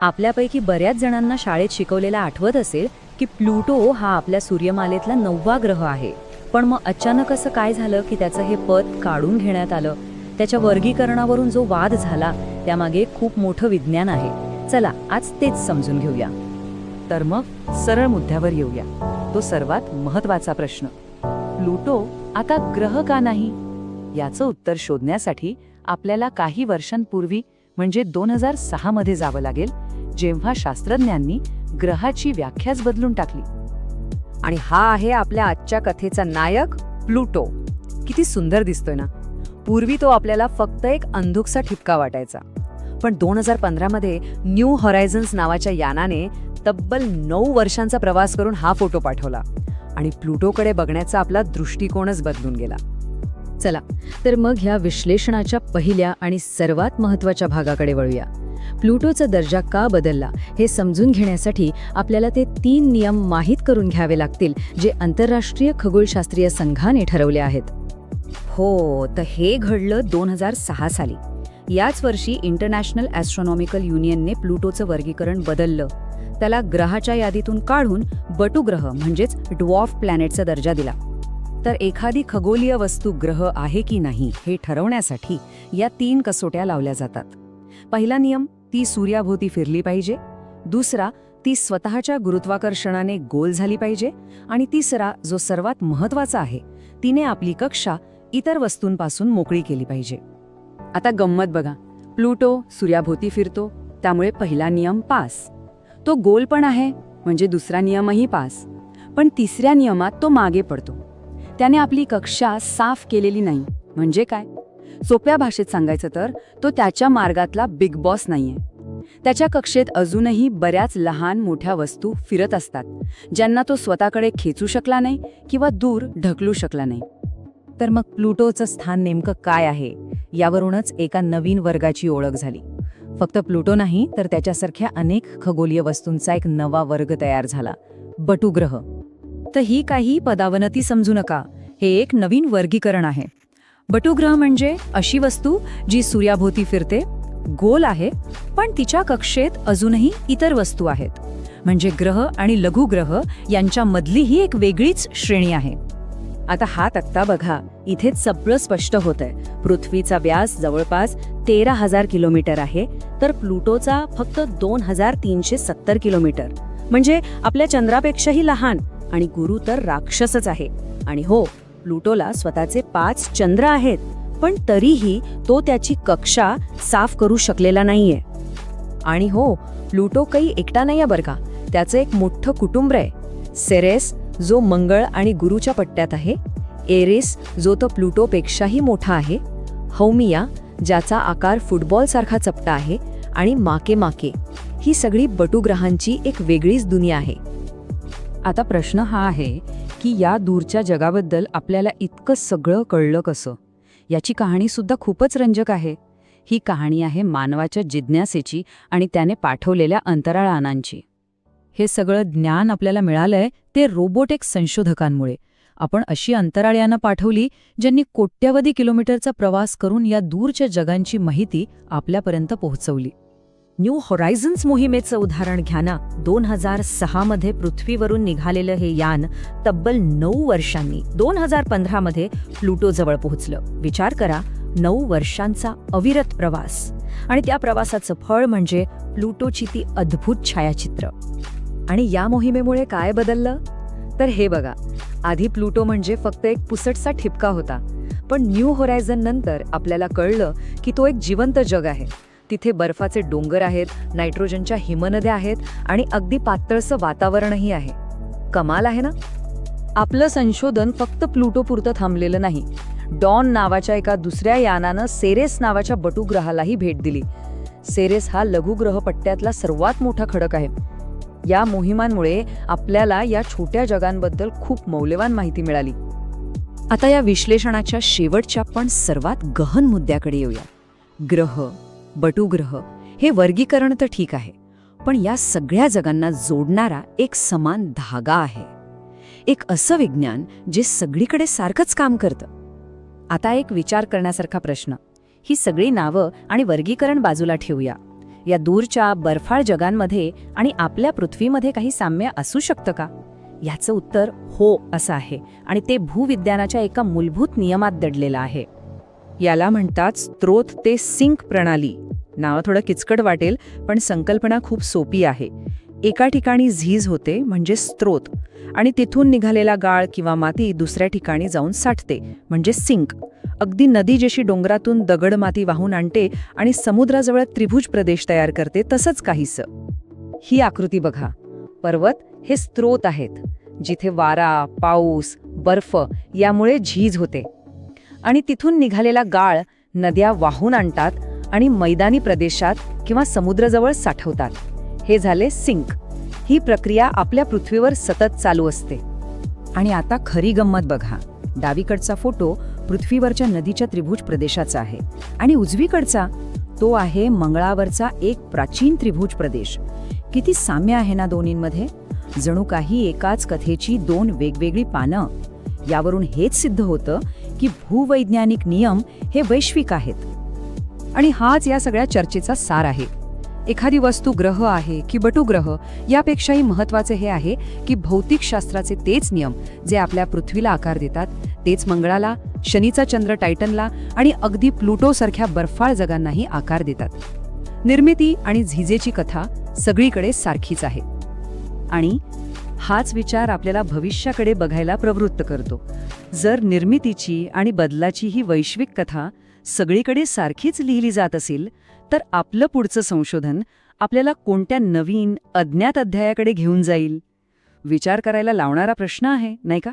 आपल्यापैकी बऱ्याच जणांना शाळेत शिकवलेला आठवत असेल की प्लुटो हा आपल्या सूर्यमालेतला नववा ग्रह आहे. पण मग अचानक असं काय झालं की त्याचं हे पद काढून घेण्यात आलं? त्याच्या वर्गीकरणावरून जो वाद झाला त्यामागे खूप मोठं विज्ञान आहे. चला आज तेच समजून घेऊया. तर मग सरळ मुद्द्यावर येऊया. तो सर्वात महत्त्वाचा प्रश्न. प्लुटो आता ग्रह का नाही? याचं उत्तर शोधण्यासाठी आपल्याला काही वर्षांपूर्वी म्हणजे दोन हजार सहा मध्ये जावं लागेल जेव्हा शास्त्रज्ञांनी ग्रहाची व्याख्याच बदलून टाकली. आणि हा आहे आपल्या आजच्या कथेचा नायक प्लुटो. किती सुंदर दिसतोय ना. पूर्वी तो आपल्याला फक्त एक अंधुकसा ठिपका वाटायचा. पण दोन हजार पंधरामध्ये न्यू हॉरायझन्स नावाच्या यानाने तब्बल नऊ वर्षांचा प्रवास करून हा फोटो पाठवला. आणि प्लुटोकडे बघण्याचा आपला दृष्टिकोनच बदलून गेला. चला तर मग ह्या विश्लेषणाच्या पहिल्या आणि सर्वात महत्त्वाच्या भागाकडे वळूया. प्लुटोचा दर्जा का बदलला हे समजून घेण्यासाठी आपल्याला ते तीन नियम माहीत करून घ्यावे लागतील जे आंतरराष्ट्रीय खगोलशास्त्रीय संघाने ठरवले आहेत. हो तर हे घडलं दोन हजार सहा साली. याच वर्षी इंटरनॅशनल ॲस्ट्रॉनॉमिकल युनियनने प्लुटोचं वर्गीकरण बदललं. त्याला ग्रहाच्या यादीतून काढून बटुग्रह म्हणजेच ड्वॉर्फ प्लॅनेटचा दर्जा दिला. तर एखादी खगोलीय वस्तू ग्रह आहे की नाही हे ठरवण्यासाठी या तीन कसोट्या लावल्या जातात. पहिला नियम ती सूर्याभोवती फिरली पाहिजे. दुसरा ती स्वतःच्या गुरुत्वाकर्षणाने गोल झाली पाहिजे. आणि तिसरा जो सर्वात महत्त्वाचा आहे तिने आपली कक्षा इतर वस्तूंपासून मोकळी केली पाहिजे. आता गंमत बघा. प्लुटो सूर्याभोवती फिरतो त्यामुळे पहिला नियम पास. तो गोल पण आहे म्हणजे दुसरा नियमही पास. पण तिसऱ्या नियमात तो मागे पडतो. त्याने आपली कक्षा साफ केलेली नाही. म्हणजे काय? सोप्या भाषेत सांगायचं तर तो त्याच्या मार्गातला बिग बॉस नाहीये. त्याच्या कक्षेत अजूनही बऱ्याच लहान मोठ्या वस्तू फिरत असतात ज्यांना तो स्वतःकडे खेचू शकला नाही किंवा दूर ढकलू शकला नाही. तर मग प्लुटोचं स्थान नेमकं काय आहे? यावरूनच एका नवीन वर्गाची ओळख झाली. फक्त प्लुटो नाही तर त्याच्यासारख्या अनेक खगोलीय वस्तूंचा एक नवा वर्ग तयार झाला. बटुग्रह. तर ही काही पदावनती समजू नका. हे एक नवीन वर्गीकरण आहे. बटुग्रह म्हणजे अशी वस्तू जी सूर्याभोवती फिरते गोल आहे पण तिच्या कक्षेत अजूनही इतर वस्तू आहेत. म्हणजे ग्रह आणि लघुग्रह यांच्यामधली ही एक वेगळीच श्रेणी आहे. आता हा तक्ता बघा इथेच सगळं स्पष्ट होतंय. पृथ्वीचा व्यास जवळपास तेरा हजार किलोमीटर आहे तर प्लुटोचा फक्त दोन हजार तीनशे सत्तर किलोमीटर. म्हणजे आपल्या चंद्रापेक्षाही लहान आणि गुरु तर राक्षसच आहे. आणि हो प्लुटोला स्वतःचे पाच चंद्र आहेत पण तरीही तो त्याची कक्षा साफ करू शकलेला नाहीये. आणि हो प्लुटो काही एकटा नाहीये बरं का. त्याचं एक मोठं कुटुंब आहे. सेरेस जो मंगळ आणि गुरुच्या पट्ट्यात आहे. एरेस जो तो प्लुटोपेक्षाही मोठा आहे. हौमिया ज्याचा आकार फुटबॉलसारखा चपटा आहे आणि माके माके. ही सगळी बटुग्रहांची एक वेगळीच दुनिया आहे. आता प्रश्न हा आहे की या दूरच्या जगाबद्दल आपल्याला इतकं सगळं कळलं कसं? याची कहाणीसुद्धा खूपच रंजक आहे. ही कहाणी आहे मानवाच्या जिज्ञासेची आणि त्याने पाठवलेल्या अंतराळानांची. हे सगळं ज्ञान आपल्याला मिळालंय ते रोबोटेक संशोधकांमुळे. आपण अशी अंतराळयानं पाठवली ज्यांनी कोट्यवधी किलोमीटरचा प्रवास करून या दूरच्या जगांची माहिती आपल्यापर्यंत पोहोचवली. न्यू होरायझन्स मोहिमेचं उदाहरण घ्या ना दोन हजार सहामध्ये पृथ्वीवरून निघालेलं हे यान तब्बल नऊ वर्षांनी दोन हजार पंधरामध्ये प्लुटोजवळ पोहोचलं. विचार करा नऊ वर्षांचा अविरत प्रवास. आणि त्या प्रवासाचं फळ म्हणजे प्लुटोची ती अद्भुत छायाचित्र. आणि या मोहिमेमुळे काय बदललं? तर हे बघा आधी प्लुटो म्हणजे फक्त एक पुसटसा ठिपका होता. पण न्यू होरायझन नंतर आपल्याला कळलं की तो एक जिवंत जग आहे. तिथे बर्फाचे डोंगर आहेत नायट्रोजनच्या हिमनद्या आहेत आणि अगदी पातळसं वातावरणही आहे. कमाल आहे ना? आपलं संशोधन फक्त प्लुटोपुरतं थांबलेलं नाही. डॉन नावाच्या एका दुसऱ्या यानानं सेरेस नावाच्या बटुग्रहालाही भेट दिली. सेरेस हा लघुग्रह पट्ट्यातला सर्वात मोठा खडक आहे. या मोहिमांमुळे आपल्याला या छोट्या जगांबद्दल खूप मौल्यवान माहिती मिळाली. आता या विश्लेषणाच्या शेवटच्या पण सर्वात गहन मुद्द्याकडे येऊया. ग्रह. बटुग्रह. हे वर्गीकरण तर ठीक आहे पण या सगळ्या जगांना जोडणारा एक समान धागा आहे. एक असं विज्ञान जे सगळीकडे सारखंच काम करतं. आता एक विचार करण्यासारखा प्रश्न. ही सगळी नावं आणि वर्गीकरण बाजूला ठेवूया. या दूरच्या बर्फाळ जगांमध्ये आणि आपल्या पृथ्वीमध्ये काही साम्य असू शकतं का? याचं उत्तर हो असं आहे आणि ते भूविज्ञानाच्या एका मूलभूत नियमात दडलेलं आहे. याला म्हणतात स्त्रोत ते सिंक प्रणाली. नाव थोडं किचकट वाटेल पण संकल्पना खूप सोपी आहे. एका ठिकाणी झीज होते म्हणजे स्त्रोत आणि तिथून निघालेला गाळ किंवा माती दुसऱ्या ठिकाणी जाऊन साठते म्हणजे सिंक. अगदी नदी जशी डोंगरातून दगड माती वाहून आणते आणि समुद्राजवळ त्रिभुज प्रदेश तयार करते तसंच काहीसं. ही आकृती बघा. पर्वत हे स्त्रोत आहेत जिथे वारा पाऊस बर्फ यामुळे झीज होते. आणि तिथून निघालेला गाळ नद्या वाहून आणतात आणि मैदानी प्रदेशात किंवा समुद्राजवळ साठवतात. हे झाले सिंक. ही प्रक्रिया आपल्या पृथ्वीवर सतत चालू असते. आणि आता खरी गंमत बघा. डावीकडचा फोटो पृथ्वीवरच्या नदीच्या त्रिभुज प्रदेशाचा आहे. आणि उजवीकडचा तो आहे मंगळावरचा एक प्राचीन त्रिभुज प्रदेश. किती साम्य आहे ना दोन्हींमध्ये? जणू काही एकाच कथेची दोन वेगवेगळी पानं. यावरून हेच सिद्ध होतं की भूवैज्ञानिक नियम हे वैश्विक आहेत. आणि हाच या सगळ्या चर्चेचा सार आहे. एखादी वस्तू ग्रह आहे की बटुग्रह यापेक्षाही महत्त्वाचे हे आहे की भौतिकशास्त्राचे तेच नियम जे आपल्या पृथ्वीला आकार देतात तेच मंगळाला शनीचा चंद्र टायटनला आणि अगदी प्लुटोसारख्या बर्फाळ जगांनाही आकार देतात. निर्मिती आणि झिजेची कथा सगळीकडे सारखीच आहे. आणि हाच विचार आपल्याला भविष्याकडे बघायला प्रवृत्त करतो. जर निर्मितीची आणि बदलाची ही वैश्विक कथा सगळीकडे सारखीच लिहिली जात असेल तर आपलं पुढचं संशोधन आपल्याला कोणत्या नवीन अज्ञात अध्यायाकडे घेऊन जाईल? विचार करायला लावणारा प्रश्न आहे नाही का?